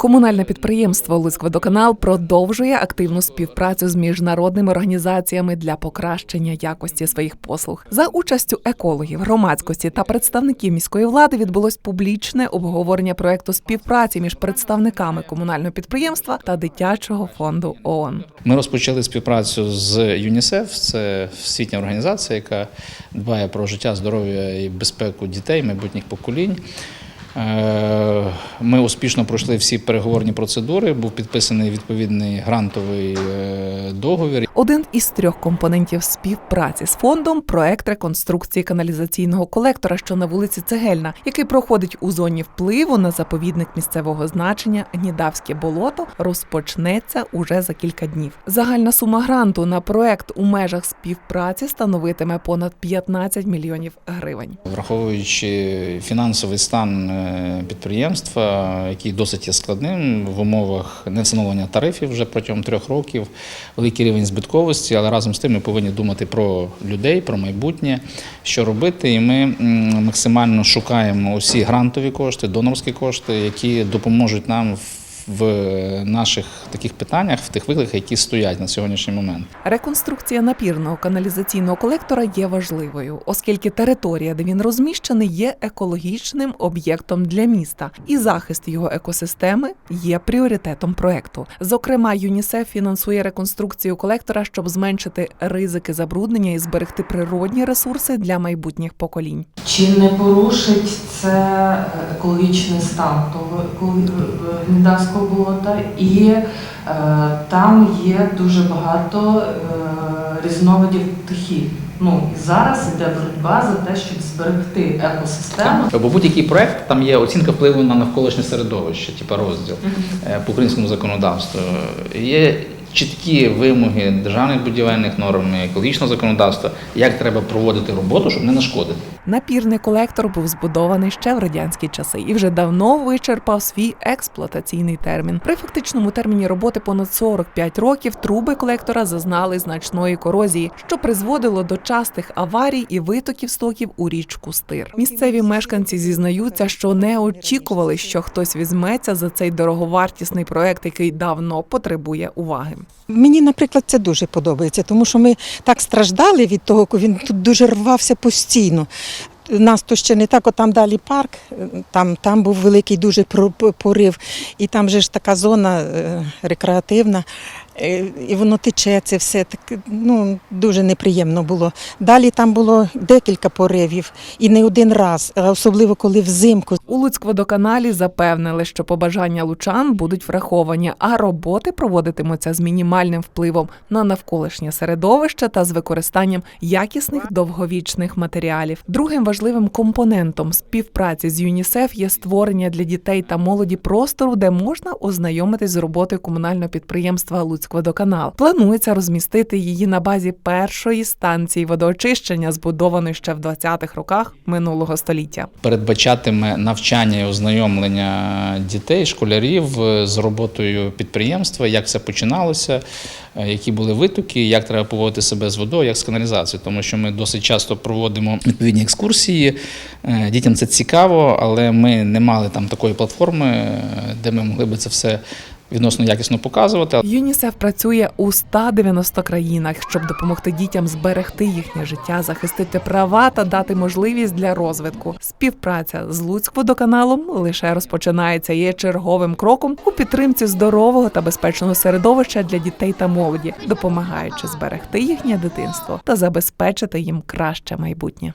Комунальне підприємство Луцькводоканал продовжує активну співпрацю з міжнародними організаціями для покращення якості своїх послуг. За участю екологів, громадськості та представників міської влади відбулось публічне обговорення проекту співпраці між представниками комунального підприємства та дитячого фонду ООН. Ми розпочали співпрацю з ЮНІСЕФ, це освітня організація, яка дбає про життя, здоров'я і безпеку дітей, майбутніх поколінь. Е, Ми успішно пройшли всі переговорні процедури. Був підписаний відповідний грантовий е, договір. Один із трьох компонентів співпраці з фондом проект реконструкції каналізаційного колектора, що на вулиці Цегельна, який проходить у зоні впливу на заповідник місцевого значення Гнідавське болото, розпочнеться уже за кілька днів. Загальна сума гранту на проект у межах співпраці становитиме понад 15 мільйонів гривень. Враховуючи фінансовий стан е, підприємства, який досить є складним в умовах не встановлення тарифів вже протягом трьох років, великий рівень збитковості, але разом з тим ми повинні думати про людей, про майбутнє, що робити. І ми максимально шукаємо усі грантові кошти, донорські кошти, які допоможуть нам в в наших таких питаннях, в тих викликах, які стоять на сьогоднішній момент. Реконструкція напірного каналізаційного колектора є важливою, оскільки територія, де він розміщений, є екологічним об'єктом для міста, і захист його екосистеми є пріоритетом проекту. Зокрема, ЮНІСЕФ фінансує реконструкцію колектора, щоб зменшити ризики забруднення і зберегти природні ресурси для майбутніх поколінь. Чи не порушить це екологічний стан того екологі- е, болота? І е, там є дуже багато е, різновидів птахів. Ну і зараз іде боротьба за те, щоб зберегти екосистему. Бо будь-який проект там є оцінка впливу на навколишнє середовище, типу розділ е, по українському законодавству. Є чіткі вимоги державних будівельних норм, екологічного законодавства, як треба проводити роботу, щоб не нашкодити. Напірний колектор був збудований ще в радянські часи і вже давно вичерпав свій експлуатаційний термін. При фактичному терміні роботи понад 45 років труби колектора зазнали значної корозії, що призводило до частих аварій і витоків стоків у річку Стир. Місцеві мешканці зізнаються, що не очікували, що хтось візьметься за цей дороговартісний проект, який давно потребує уваги. Мені, наприклад, це дуже подобається, тому що ми так страждали від того, коли він тут дуже рвався постійно. Нас то ще не так, от там далі парк, е, там, там був великий дуже порив, і там же ж така зона е, рекреативна, і воно тече, це все так, ну, дуже неприємно було. Далі там було декілька поривів, і не один раз, особливо коли взимку. У Луцькводоканалі запевнили, що побажання лучан будуть враховані, а роботи проводитимуться з мінімальним впливом на навколишнє середовище та з використанням якісних довговічних матеріалів. Другим важливим компонентом співпраці з ЮНІСЕФ є створення для дітей та молоді простору, де можна ознайомитись з роботою комунального підприємства Луцькводоканал. Планується розмістити її на базі першої станції водоочищення, збудованої ще в 20-х роках минулого століття. передбачатиме навчання і ознайомлення дітей, школярів е, з роботою підприємства, як все починалося, е, які були витоки, як треба поводити себе з водою, як з каналізацією. Тому що ми досить часто проводимо відповідні екскурсії. Е, Дітям це цікаво, але ми не мали там такої платформи, де ми могли би це все відносно якісно показувати. ЮНІСЕФ працює у 190 країнах, щоб допомогти дітям зберегти їхнє життя, захистити права та дати можливість для розвитку. Співпраця з Луцькводоканалом лише розпочинається є черговим кроком у підтримці здорового та безпечного середовища для дітей та молоді, допомагаючи зберегти їхнє дитинство та забезпечити їм краще майбутнє.